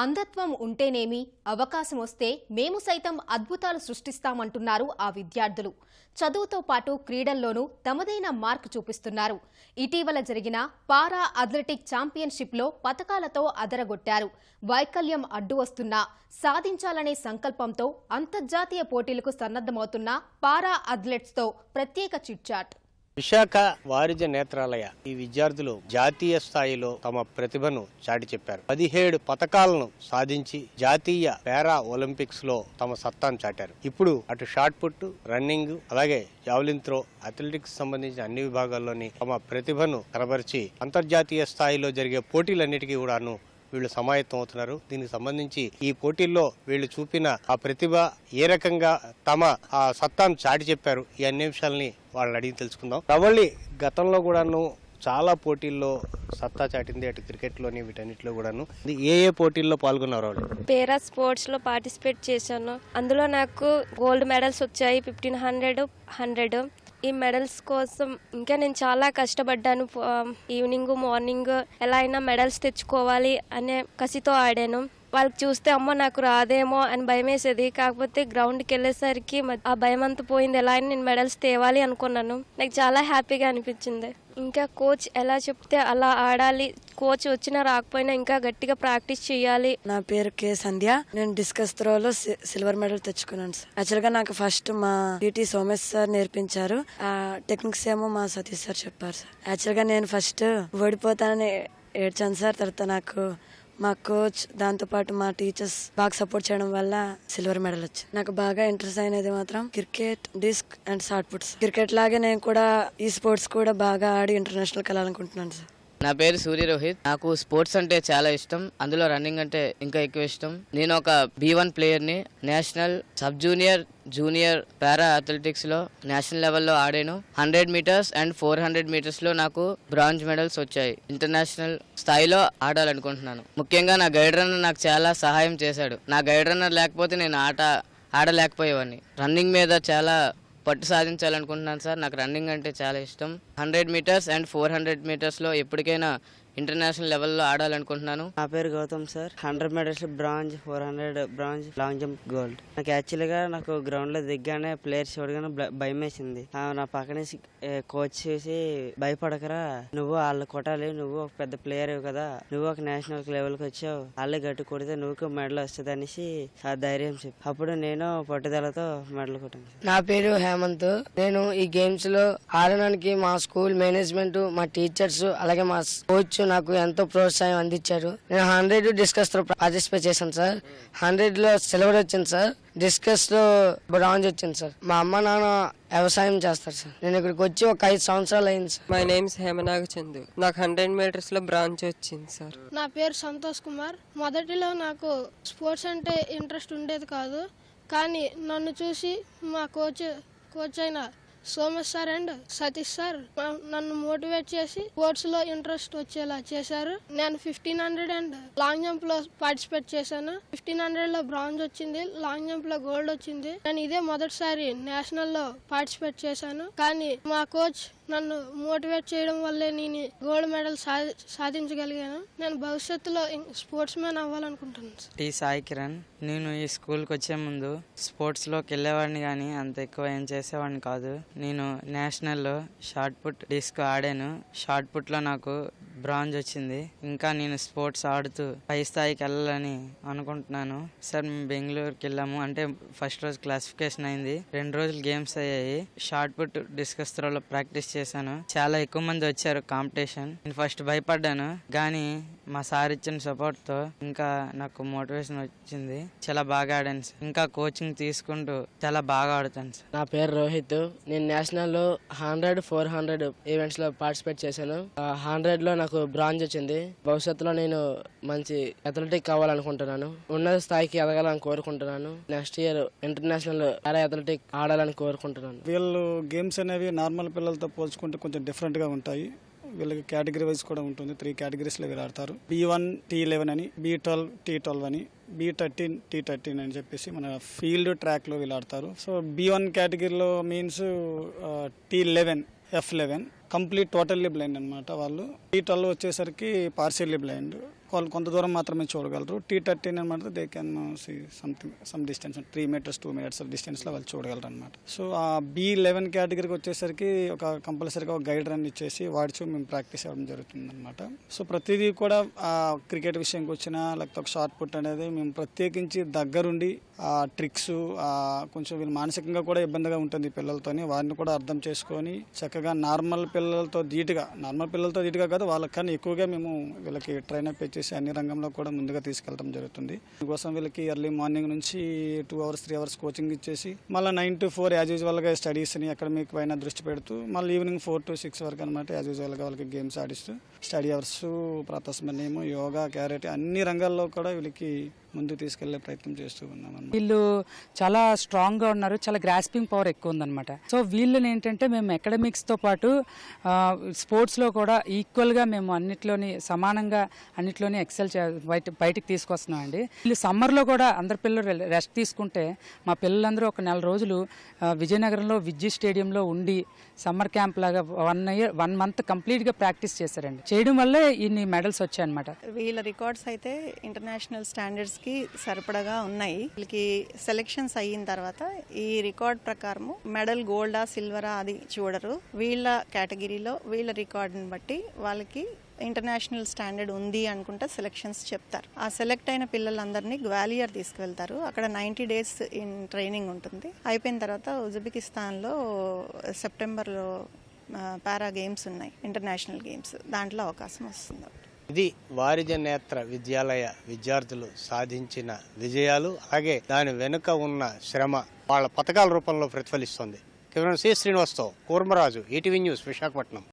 అంధత్వం ఉంటేనేమి అవకాశం వస్తే మేము సైతం అద్భుతాలు సృష్టిస్తామంటున్నారు ఆ విద్యార్థులు. చదువుతో పాటు క్రీడల్లోనూ తమదైన మార్క్ చూపిస్తున్నారు. ఇటీవల జరిగిన పారా అథ్లెటిక్ ఛాంపియన్షిప్లో పతకాలతో అదరగొట్టారు. వైకల్యం అడ్డు వస్తున్నా సాధించాలనే సంకల్పంతో అంతర్జాతీయ పోటీలకు సన్నద్ధమవుతున్న పారా అథ్లెట్స్తో ప్రత్యేక చిట్చాట్. విశాఖ వారిజ నేత్రాలయ ఈ విద్యార్థులు జాతీయ స్థాయిలో తమ ప్రతిభను చాటి చెప్పారు. పదిహేడు పథకాలను సాధించి జాతీయ పారా ఒలింపిక్స్లో తమ సత్తాను చాటారు. ఇప్పుడు అటు షార్ట్ పుట్ రన్నింగ్ అలాగే జావలిన్ త్రో అథ్లెటిక్స్ సంబంధించిన అన్ని విభాగాల్లోని తమ ప్రతిభను కనబరిచి అంతర్జాతీయ స్థాయిలో జరిగే పోటీలన్నిటికీ కూడాను వీళ్ళు సమాయత్తం అవుతున్నారు. దీనికి సంబంధించి ఈ పోటీల్లో వీళ్ళు చూపిన ఆ ప్రతిభ ఏ రకంగా తమ ఆ సత్తాను చాటి చెప్పారు ఈ అన్ని అంశాలని వాళ్ళని అడిగి తెలుసుకుందాం. రవళి గతంలో కూడాను చాలా పోటీల్లో సత్తా చాటింది. అటు క్రికెట్లోని వీటన్నిటిలో కూడాను. ఏ ఏ పోటీల్లో పాల్గొన్నారు వాళ్ళు పేరా స్పోర్ట్స్లో పార్టిసిపేట్ చేశాను. అందులో నాకు గోల్డ్ మెడల్స్ వచ్చాయి ఫిఫ్టీన్ హండ్రెడ్ హండ్రెడ్. ఈ మెడల్స్ కోసం ఇంకా నేను చాలా కష్టపడ్డాను. ఈవినింగ్ మార్నింగ్ ఎలా అయినా మెడల్స్ తెచ్చుకోవాలి అనే కసితో ఆడాను. వాళ్ళకి చూస్తే అమ్మో నాకు రాదేమో అని భయం వేసేది కాకపోతే గ్రౌండ్కి వెళ్ళేసరికి ఆ భయం అంతా పోయింది. ఎలా అని నేను మెడల్స్ తేవాలి అనుకున్నాను. నాకు చాలా హ్యాపీగా అనిపించింది. ఇంకా కోచ్ ఎలా చెప్తే అలా ఆడాలి. కోచ్ వచ్చినా రాకపోయినా ఇంకా గట్టిగా ప్రాక్టీస్ చేయాలి నా పేరు కే. సంధ్య. నేను డిస్కస్ త్రోలో సిల్వర్ మెడల్ తెచ్చుకున్నాను సార్. యాక్చువల్గా నాకు ఫస్ట్ మా పిటి సోమేష్ సార్ నేర్పించారు. ఆ టెక్నిక్స్ ఏమో మా సతీష్ సార్ చెప్పారు సార్. యాక్చువల్గా నేను ఫస్ట్ ఓడిపోతానని ఏడ్చాను సార్. తర్వాత నాకు మా కోచ్ దాంతోపాటు మా టీచర్స్ బాగా సపోర్ట్ చేయడం వల్ల సిల్వర్ మెడల్ వచ్చింది నాకు బాగా ఇంట్రెస్ట్ అయినది మాత్రం cricket disc and shot puts cricket లాగే నేను కూడా ఈ స్పోర్ట్స్ కూడా బాగా ఆడి ఇంటర్నేషనల్కి వెళ్ళాలనుకుంటున్నాను సార్. నా పేరు సూర్య రోహిత్. నాకు స్పోర్ట్స్ అంటే చాలా ఇష్టం. అందులో రన్నింగ్ అంటే ఇంకా ఎక్కువ ఇష్టం. నేను ఒక B one ప్లేయర్ని national sub junior junior para అథ్లెటిక్స్లో national లెవెల్లో ఆడాను. Hundred metres and four hundred మీటర్స్లో నాకు బ్రాంజ్ మెడల్స్ వచ్చాయి. ఇంటర్నేషనల్ స్థాయిలో ఆడాలనుకుంటున్నాను. ముఖ్యంగా నా గైడ్ రన్నర్ నాకు చాలా సహాయం చేశాడు. నా గైడ్ రన్నర్ లేకపోతే నేను ఆట ఆడలేకపోయేవాడిని. రన్నింగ్ మీద చాలా పట్టు సాధించాలనుకుంటున్నాను సార్. నాకు రన్నింగ్ అంటే చాలా ఇష్టం. Hundred metres and four hundred మీటర్స్లో ఎప్పటికైనా ఇంటర్నేషనల్ లెవెల్లో ఆడాలనుకుంటున్నాను. నా పేరు Gautam sir. Hundred metres bronze four hundred bronze long jump gold. నాకు యాక్చువల్గా నాకు గ్రౌండ్లో దిగ్గానే ప్లేయర్స్ చూడగానే భయం వేసింది ఆ, నా పక్కనే కోచ్ చేసి భయపడకరా నువ్వు వాళ్ళు కొట్టాలి నువ్వు ఒక పెద్ద ప్లేయర్ కదా నువ్వు ఒక నేషనల్ లెవెల్కి వచ్చావు వాళ్ళే గట్టి కొడితే నువ్వు మెడల్ వస్తుంది అనేసి ఆ ధైర్యం చెప్పి అప్పుడు నేను పట్టుదలతో మెడల్ కొట్టాను నా పేరు హేమంత్. నేను ఈ గేమ్స్లో ఆడడానికి మా స్కూల్ మేనేజ్మెంట్ మా టీచర్స్ అలాగే మా కోచ్ నాకు ఎంతో ప్రోత్సాహం అందించారు. నేను హండ్రెడ్ డిస్కస్తో పార్టిసిపేట్ చేశాను సార్. హండ్రెడ్లో సిల్వర్ వచ్చింది సార్. డిస్కస్లో బ్రాంజ్ వచ్చింది సార్. మా అమ్మ నాన్న వ్యవసాయం చేస్తారు సార్. నేను ఇక్కడికి వచ్చి ఒక ఐదు సంవత్సరాలు అయింది sir. My name's Hemanaga Chandu నాకు హండ్రెడ్ మీటర్స్లో బ్రాంచ్ వచ్చింది సార్. నా పేరు సంతోష్ కుమార్. మొదటిలో నాకు స్పోర్ట్స్ అంటే ఇంట్రెస్ట్ ఉండేది కాదు. కానీ నన్ను చూసి మా కోచ్ కోచ్ అయిన Somesh sir and Satish sir నన్ను మోటివేట్ చేసి స్పోర్ట్స్లో ఇంట్రెస్ట్ వచ్చేలా చేశారు. నేను ఫిఫ్టీన్ హండ్రెడ్ అండ్ లాంగ్ జంప్లో పార్టిసిపేట్ చేశాను. ఫిఫ్టీన్ హండ్రెడ్లో బ్రాంజ్ వచ్చింది లాంగ్ జంప్లో గోల్డ్ వచ్చింది. నేను ఇదే మొదటిసారి నేషనల్లో పార్టిసిపేట్ చేశాను. కానీ మా కోచ్ నన్ను మోటివేట్ చేయడం వల్లే నేను గోల్డ్ మెడల్ సాధి సాధించగలిగాను. నేను భవిష్యత్తులో స్పోర్ట్స్ మ్యాన్ అవ్వాలనుకుంటున్నాను టీ సాయి కిరణ్ నేను ఈ స్కూల్కి వచ్చే ముందు స్పోర్ట్స్లోకి వెళ్ళేవాడిని కానీ అంత ఎక్కువ ఏం చేసేవాడిని కాదు. నేను నేషనల్లో షార్ట్ పుట్ డిస్క్ ఆడాను. షార్ట్ పుట్లో నాకు బ్రాంజ్ వచ్చింది. ఇంకా నేను స్పోర్ట్స్ ఆడుతూ పై స్థాయికి వెళ్ళాలని అనుకుంటున్నాను. సార్ మేము బెంగళూరుకి వెళ్ళాము. అంటే ఫస్ట్ రోజు క్లాసిఫికేషన్ అయింది. రెండు రోజులు గేమ్స్ అయ్యాయి. షార్ట్ పుట్ డిస్కస్ త్రోలో ప్రాక్టీస్ చేశాను. చాలా ఎక్కువ మంది వచ్చారు కాంపిటీషన్. నేను ఫస్ట్ భయపడ్డాను. కానీ మా సార్ ఇచ్చిన సపోర్ట్తో ఇంకా నాకు మోటివేషన్ వచ్చింది. చాలా బాగా ఆడాను సార్. ఇంకా కోచింగ్ తీసుకుంటూ చాలా బాగా ఆడుతాను సార్. నా పేరు రోహిత్. నేను నేషనల్లో హండ్రెడ్ ఫోర్ హండ్రెడ్ ఈవెంట్స్లో పార్టిసిపేట్ చేశాను. హండ్రెడ్లో నాకు నాకు బ్రాంజ్ వచ్చింది. భవిష్యత్తులో నేను మంచి అథ్లెటిక్ కావాలనుకుంటున్నాను. ఉన్నత స్థాయికి ఎదగాలని కోరుకుంటున్నాను. Next year international para athletic ఆడాలని కోరుకుంటున్నాను. వీళ్ళు గేమ్స్ అనేవి నార్మల్ పిల్లలతో పోల్చుకుంటే కొంచెం డిఫరెంట్గా ఉంటాయి. వీళ్ళకి కేటగిరీ వైజ్ కూడా ఉంటుంది. త్రీ కేటగిరీస్లో వీళ్ళు ఆడతారు. బీ వన్ టీ లెవెన్ అని బీ ట్వెల్వ్ టీ ట్వెల్వ్ అని బీ థర్టీన్ టీ థర్టీన్ అని చెప్పేసి మన ఫీల్డ్ ట్రాక్లో వీళ్ళు ఆడతారు. సో బీ వన్ కేటగిరీలో means T eleven F eleven complete totally blind అనమాట వాళ్ళు. ఈ ట్వెల్వ్ వచ్చేసరికి పార్షియల్లీ బ్లైండ్. వాళ్ళు కొంత దూరం మాత్రమే చూడగలరు. టీ థర్టీన్ అనమాట they can see something some distance three metres two metres డిస్టెన్స్లో వాళ్ళు చూడగలరు అనమాట సో ఆ బి లెవెన్ కేటగిరీకి వచ్చేసరికి ఒక కంపల్సరీగా ఒక గైడ్ రన్ ఇచ్చేసి వాడిచు మేము ప్రాక్టీస్ అవ్వడం జరుగుతుంది అనమాట సో ప్రతిదీ కూడా ఆ క్రికెట్ విషయంకి వచ్చినా లేకపోతే ఒక షార్ట్ పుట్ అనేది మేము ప్రత్యేకించి దగ్గరుండి ఆ ట్రిక్స్ కొంచెం వీళ్ళు మానసికంగా కూడా ఇబ్బందిగా ఉంటుంది పిల్లలతోని వారిని కూడా అర్థం చేసుకొని చక్కగా నార్మల్ పిల్లలతో ధీటుగా నార్మల్ పిల్లలతో ధీటుగా కాదు వాళ్ళకన్నా ఎక్కువగా మేము వీళ్ళకి ట్రైనప్ చేసి అన్ని రంగంలో కూడా ముందుగా తీసుకెళ్ళడం జరుగుతుంది. దీనికోసం వీళ్ళకి ఎర్లీ మార్నింగ్ నుంచి two hours three hours coaching ఇచ్చేసి మళ్ళీ నైన్ టు ఫోర్ యాజ్ యూజువల్గా స్టడీస్ని అకాడమిక్ పైన దృష్టి పెడుతూ మళ్ళీ ఈవినింగ్ ఫోర్ టు సిక్స్ వరకు అనమాట యాజ్ యూజువల్గా వాళ్ళకి గేమ్స్ ఆడిస్తూ స్టడీ అవర్స్ ప్రాతస్మరణీయము యోగా క్యారెట్ అన్ని రంగాల్లో కూడా వీళ్ళకి ముందుకు తీసుకెళ్ళే ప్రయత్నం చేస్తూ ఉన్నాం అన్నమాట. వీళ్ళు చాలా స్ట్రాంగ్గా ఉన్నారు చాలా గ్రాస్పింగ్ పవర్ ఎక్కువ ఉందన్నమాట. సో వీళ్ళని ఏంటంటే మేము academics తో పాటు స్పోర్ట్స్లో కూడా ఈక్వల్గా మేము అన్నిట్లోని సమానంగా అన్నిట్లోని ఎక్సెల్ బయట బయటికి తీసుకొస్తున్నాం అండి వీళ్ళు summer లో కూడా అందరు పిల్లలు రెస్ట్ తీసుకుంటే మా పిల్లలందరూ ఒక నెల రోజులు విజయనగరంలో విద్యుత్ స్టేడియంలో ఉండి సమ్మర్ క్యాంప్ లాగా వన్ ఇయర్ వన్ మంత్ కంప్లీట్గా ప్రాక్టీస్ చేశారండి. చేయడం వల్లే ఇన్ని మెడల్స్ వచ్చాయన్నమాట. వీళ్ళ రికార్డ్స్ అయితే ఇంటర్నేషనల్ స్టాండర్డ్స్ కి సరిపడగా ఉన్నాయి. వీళ్ళకి సెలెక్షన్స్ అయిన తర్వాత ఈ రికార్డ్ ప్రకారము మెడల్ గోల్డా సిల్వరా అది చూడరు. వీళ్ళ కేటగిరీలో వీళ్ళ రికార్డుని బట్టి వాళ్ళకి ఇంటర్నేషనల్ స్టాండర్డ్ ఉంది అనుకుంటే సెలెక్షన్స్ చెప్తారు. ఆ సెలెక్ట్ అయిన పిల్లలందరినీ గ్వాలియర్ తీసుకువెళ్తారు. అక్కడ నైంటీ డేస్ ఇన్ ట్రైనింగ్ ఉంటుంది. అయిపోయిన తర్వాత ఉజ్బెకిస్తాన్లో సెప్టెంబర్లో పారా గేమ్స్ ఉన్నాయి. ఇంటర్నేషనల్ గేమ్స్ దాంట్లో అవకాశం వస్తుంది. ఇది వారిజ నేత్ర విద్యాలయ విద్యార్థులు సాధించిన విజయాలు. అలాగే దాని వెనుక ఉన్న శ్రమ వాళ్ళ పథకాల రూపంలో ప్రతిఫలిస్తుంది. కెమెరా సి శ్రీనివాస్తో కూర్మరాజు ఈటీవీ న్యూస్ విశాఖపట్నం.